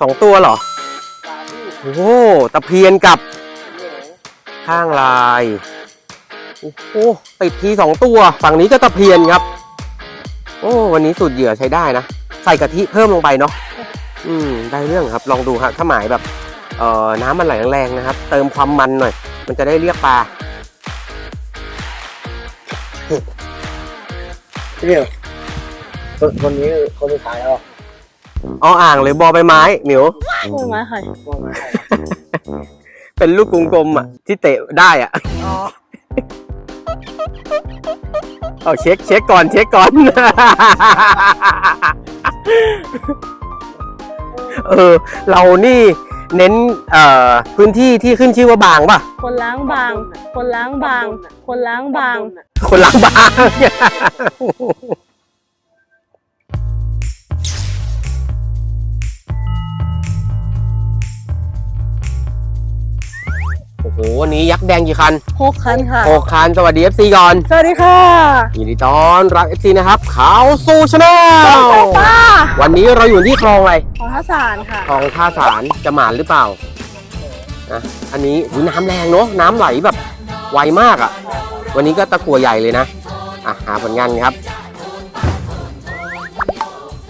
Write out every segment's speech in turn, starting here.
สองตัวเหรอ โอ้โหตะเพียนกับข้างลาย โอ้โหติดทีสองตัว ฝั่งนี้ก็ตะเพียนครับ โอ้วันนี้สูตรเหยื่อใช้ได้นะ ใส่กะทิเพิ่มลงไปเนาะ อืม ได้เรื่องครับ ลองดูครับถ้าหมายแบบ เอ่อ น้ำมันไหลแรงๆนะครับ เติมความมันหน่อย มันจะได้เรียกปลาเหนียวคนคนนี้คนสุดท้ายแล้ว เอาอ่างหรือบอใบไม้หมิวโอ้ยไม้ไข่ว่าไงเป็นลูกกลมๆอะที่เตะได้อะอ๋อเอาเช็คเช็คก่อนเช็คก่อน เออ เรานี่เน้นเอ่อพื้นที่ที่ขึ้นชื่อว่าบางป่ะ คนล้างบาง คนล้างบาง คนล้างบาง คนล้างบาง โอ้โหวันนี้ยักษ์แดงกี่คันหกคันค่ะหกคันสวัสดี FC ก่อน สวัสดีค่ะยินดีต้อนรับ FC นะครับขาวสู่ชาแนลป้าวันนี้เราอยู่ที่คลองอะไรของท่าสารค่ะคลองท่าสารจะหมานหรือเปล่านะอันนี้อุ๊ยน้ำแรงเนาะน้ำไหลแบบไวมากอะ่ะ วันนี้ก็ตะกั่วใหญ่เลยนะอะหาผลงานครับ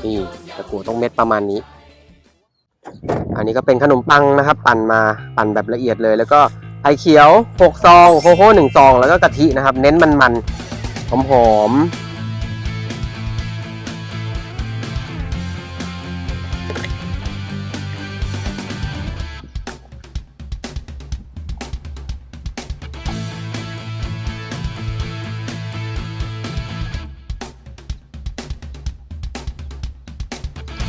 นี่ตะกั่วต้องเม็ดประมาณนี้อันนี้ก็เป็นขนมปังนะครับ ปั่นมาปั่นแบบละเอียดเลย แล้วก็ ไข่เขียว 6 ซอง โคโค่หนึ่งซอง แล้วก็กะทินะครับ เน้นมันๆ หอมๆ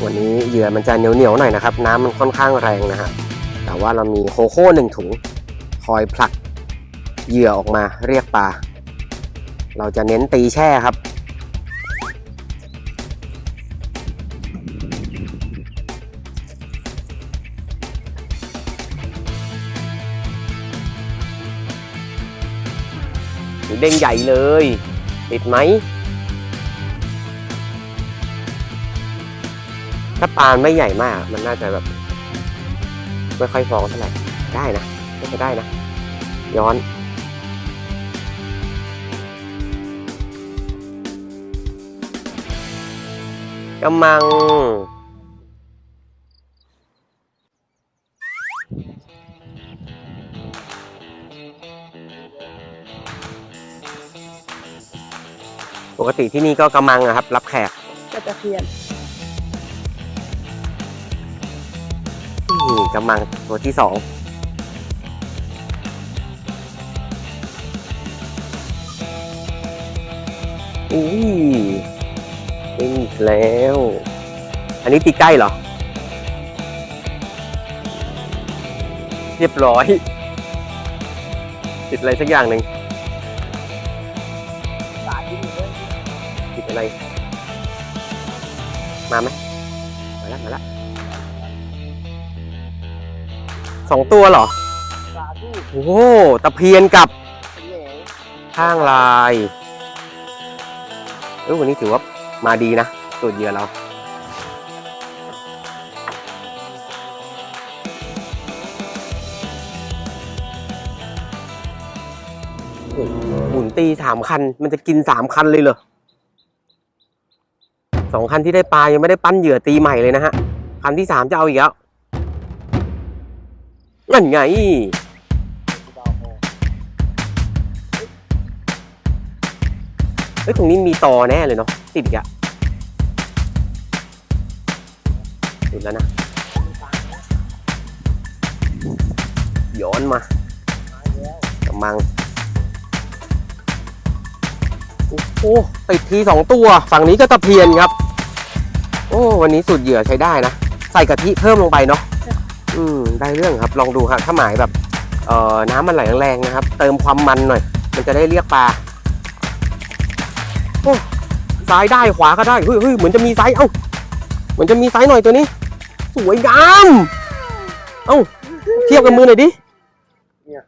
วันนี้เหยื่อมันจะเหนียวเหนียวๆหน่อยนะครับ น้ำมันค่อนข้างแรงนะฮะแต่ว่าเรามีโคโค่หนึ่งถุง คอยผลักเหยื่อออกมาเรียกปลา เราจะเน้นตีแช่ครับ เด้งใหญ่เลย ติดไหม ถ้าปลาไม่ใหญ่มาก มันน่าจะแบบ ไม่ค่อยฟองเท่าไหร่ ได้นะ ก็จะได้นะ ย้อนกำมัง ปกติที่นี่ก็กำมังอะครับ รับแขกจะตะเพียนนี่กำมังตัวที่สอง อุ้ยเป็นอีกแล้ว อันนี้ตีใกล้เหรอ เรียบร้อย ติดอะไรสักอย่างหนึ่งปลาที่มีด้วยติดอะไร มาไหมมาแล้วมาแล้วสองตัวเหรอปลาที่โอ้โหตะเพียนกับเหนียวข้างลาย เออวันนี้ถือว่ามาดีนะตัวเหยื่อเราหหมุนตีสามคัน มันจะกินสามคันเลยเหรอสองคันที่ได้ปลายังไม่ได้ปั้นเหยื่อตีใหม่เลยนะฮะ คันที่สามจะเอาอีกแล้วนั่นไง เฮ้ยตรงนี้มีตอแน่เลยเนาะติดอีกอะติดแล้วนะ ย้อนมากำมัง โอ้โหติดทีสองตัว ฝั่งนี้ก็ตะเพียนครับ โอ้ วันนี้สูตรเหยื่อใช้ได้นะ ใส่กะทิเพิ่มลงไปเนาะอืม ได้เรื่องครับ ลองดูครับถ้าหมายแบบ เอ่อ น้ำมันไหลแรงๆนะครับ เติมความมันหน่อย มันจะได้เรียกปลา ซ้ายได้ขวาก็ได้เฮ้ยเฮ้ยเหมือนจะมีไซส์เอ้าเหมือนจะมีไซส์หน่อยตัวนี้ สวยงามเอ้าเทียบกับมือหน่อยดิเนี่ย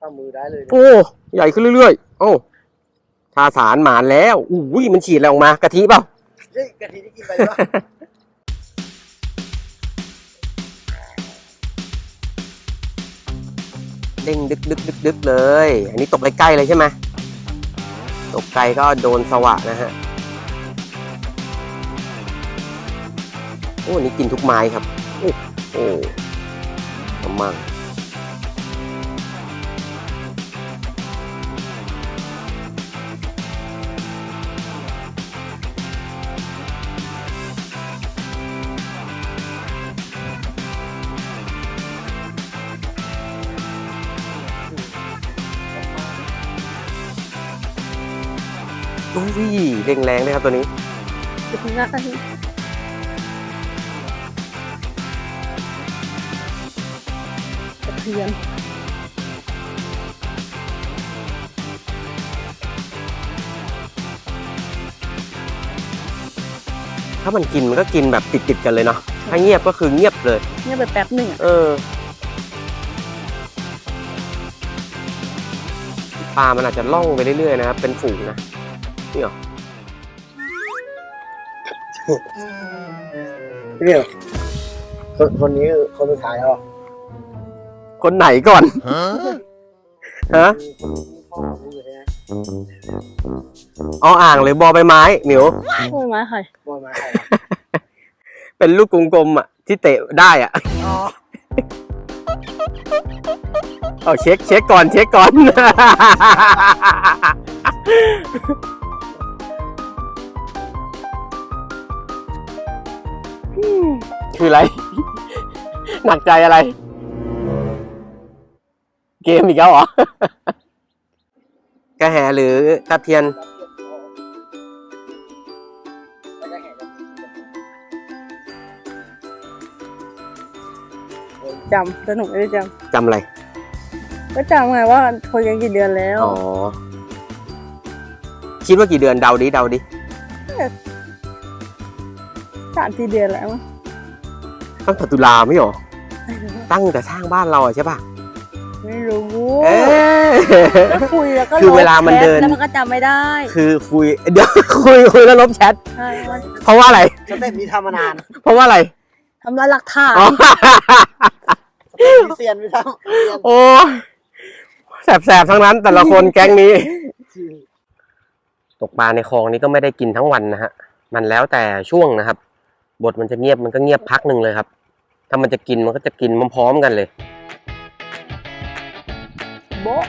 ข้ามือได้เลยโอ้ใหญ่ขึ้นเรื่อยๆเอ้าทาสารหมานแล้วอุ้ยมันฉีดอะไรออกมากะทิเปล่าเฮ้ยกะทิที่กินไปแล้วเด้งดึกดึกดึกดึกเลย อันนี้ตกใกล้ๆเลยใช่ไหมตกไกลก็โดนสวะนะฮะ โอ้นี่กินทุกไม้ครับ โอ้โอ้ำมังโอ้ยเร่งแรงเลยครับตัวนี้จุดง่ายตะ เพียนถ้ามันกินมันก็กินแบบติดๆกันเลยเนาะ ถ้าเงียบก็คือเงียบเลยเนี่ยไปแป๊บหนึ่งอะเออ ปลา มันอาจจะล่องไปเรื่อยๆนะครับ เป็นฝูงนะ นี่เหรอพี่เนี่ยคนคนนี้คือคนสุดท้ายแล้วเหรอ คนไหนก่อน ฮะพ่อผมอยู่ใช่ไหมเอาอ่างหรือบอใบไม้หมิว โอ้ยไม้ไข่บอลมาใครวะเป็นลูกกลมๆอะ ที่เตะได้อะอ๋อเอาเช็คเช็คก่อนเช็คก่อน คืออะไร หนักใจอะไร เกมอีกแล้วเหรอ กระแหหรือกระเพียน จำแต่หนูไม่ได้จจำอะไรำก็จำไงว่าคนกันกี่เดือนแล้วอ๋อ คิดว่ากี่เดือนเดาดิเดาดิ สามสี่เดือนแล้วมั้งตั้งแต่ตุลาไม่หรอ ตั้งแต่สร้างบ้านเราอะใช่ป่ะ ไม่รู้เอ๊ะก็คุยแล้วก็คือลบเวลามันเดินแชทแล้วมันก็จำไม่ได้คือคุยเดี๋ยวคุยคุยแล้วลบแชทใช่ว่าเพราะว่าอะไร สเต็ปนี้ทำมานานเพราะว่าอะไรทำลายหลักฐานอ๋อมีเซียนไม่ทำโอ้แสบๆทั้งนั้น แต่ละคนแก๊งนี้ ตกปลาในคลองนี้ก็ไม่ได้กินทั้งวันนะฮะ มันแล้วแต่ช่วงนะครับ บทมันจะเงียบมันก็เงียบพักหนึ่งเลยครับ ถ้ามันจะกินมันก็จะกินพร้อมๆกันเลย โบ๊ะ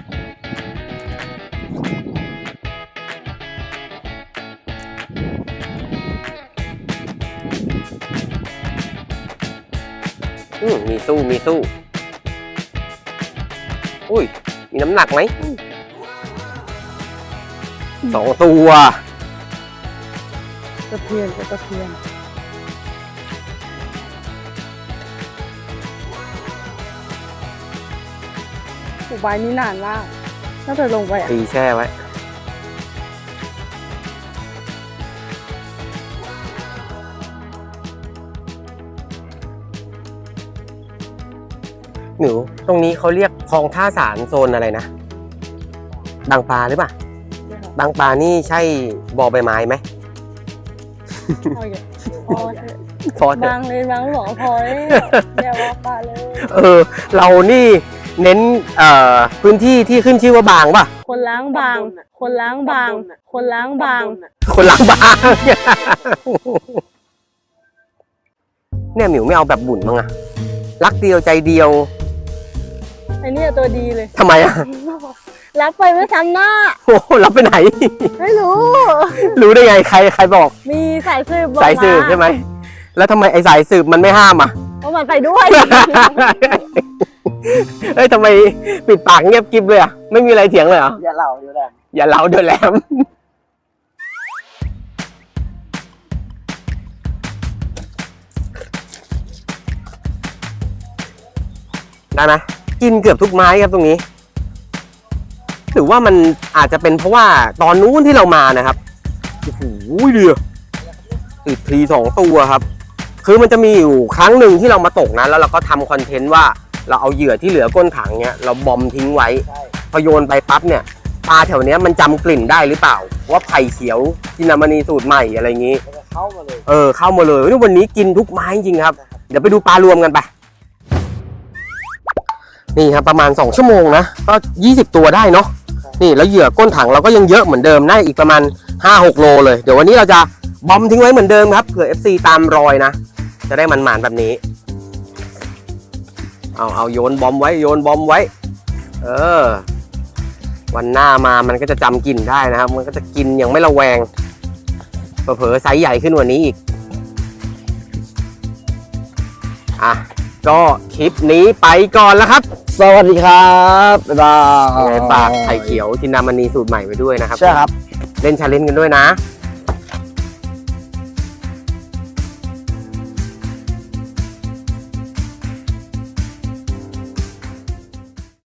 อืมมีสู้ มีสู้ อุ้ย มีน้ำหนักไหม สองตัว ตะเพียนก็ตะเพียน โอ้ใบนี้นานมากน่าจะลงไปอะตีแช่ไว้ หนูตรงนี้เขาเรียกคลองท่าสารโซนอะไรนะ บางปลาหรือเปล่า บางปลานี่ใช่บอใบไม้ไหมเอาอย่างพอเถอะพอเถอะบางเลยบางบอกว่าพอเลยเดี๋ยวว่าปลาเลย เออ เรานี่ เน้นเอ่อพื้นที่ที่ขึ้นชื่อว่าบางป่ะ คนล้างบาง คนล้างบาง คนล้างบาง คนล้างบาง เนี่ยหมิวไม่เอาแบบบุญมั้งอะรักเดียวใจเดียวไอ้เนี่ยตัวดีเลย ทำไมอะรับไปไม่ซ้ำหน้าโอ้โหรับไปไหน ไม่รู้ รู้ได้ไงใครใครบอก มีสายสืบบอกสายสืบใช่ไหม แล้วทำไมไอ้สายสืบมันไม่ห้ามอะเพราะมันไปด้วย เอ้ยทำไมปิดปากเงียบกริบเลยอะ ไม่มีอะไรเถียงเลยเหรอ อย่าเล่าอยู่แหละอย่าเล่าเดือดแหลม ได้ไหมกินเกือบทุกไม้ครับตรงนี้ หรือว่ามันอาจจะเป็นเพราะว่าตอนนู้นที่เรามานะครับ โอ้โหเดือติดทีสองตัวครับ คือมันจะมีอยู่ครั้งหนึ่งที่เรามาตกนะ แล้วเราก็ทำคอนเทนต์ว่า เราเอาเหยื่อที่เหลือก้นถังเนี้ยเราบอมทิ้งไว้ใช่พอโยนไปปั๊บเนี่ยปลาแถวเนี้ยมันจำกลิ่นได้หรือเปล่า ว่าไผ่เขียวจินดามณีสูตรใหม่อะไรอย่างงี้มันจะเข้ามาเลยเออเข้ามาเลยนี่วันนี้กินทุกไม้จริงๆครับ เดี๋ยวไปดูปลารวมกันไปนี่ครับประมาณ 2 ชั่วโมงนะก็ 20 ตัวได้เนาะนี่แล้วเหยื่อก้นถังเราก็ยังเยอะเหมือนเดิมน่าอีกประมาณ 5-6 โลเลย เดี๋ยววันนี้เราจะบอมทิ้งไว้เหมือนเดิมครับเผื่อ FC ตามรอยนะ จะได้มันหมานๆแบบนี้ เอาเอาโยนบอมไว้โยนบอมไว้ เออ วันหน้ามามันก็จะจำกลิ่นได้นะครับ มันก็จะกินอย่างไม่ระแวงเผลอๆไซส์ใหญ่ขึ้นกว่านี้อีก อะ ก็คลิปนี้ไปก่อนแล้วครับ สวัสดีครับบ๊ายบายยังไงฝากไข่เขียวจินดามณีสูตรใหม่ไว้ด้วยนะครับ ใช่ครับ เล่นชาเลนจ์กันด้วยนะ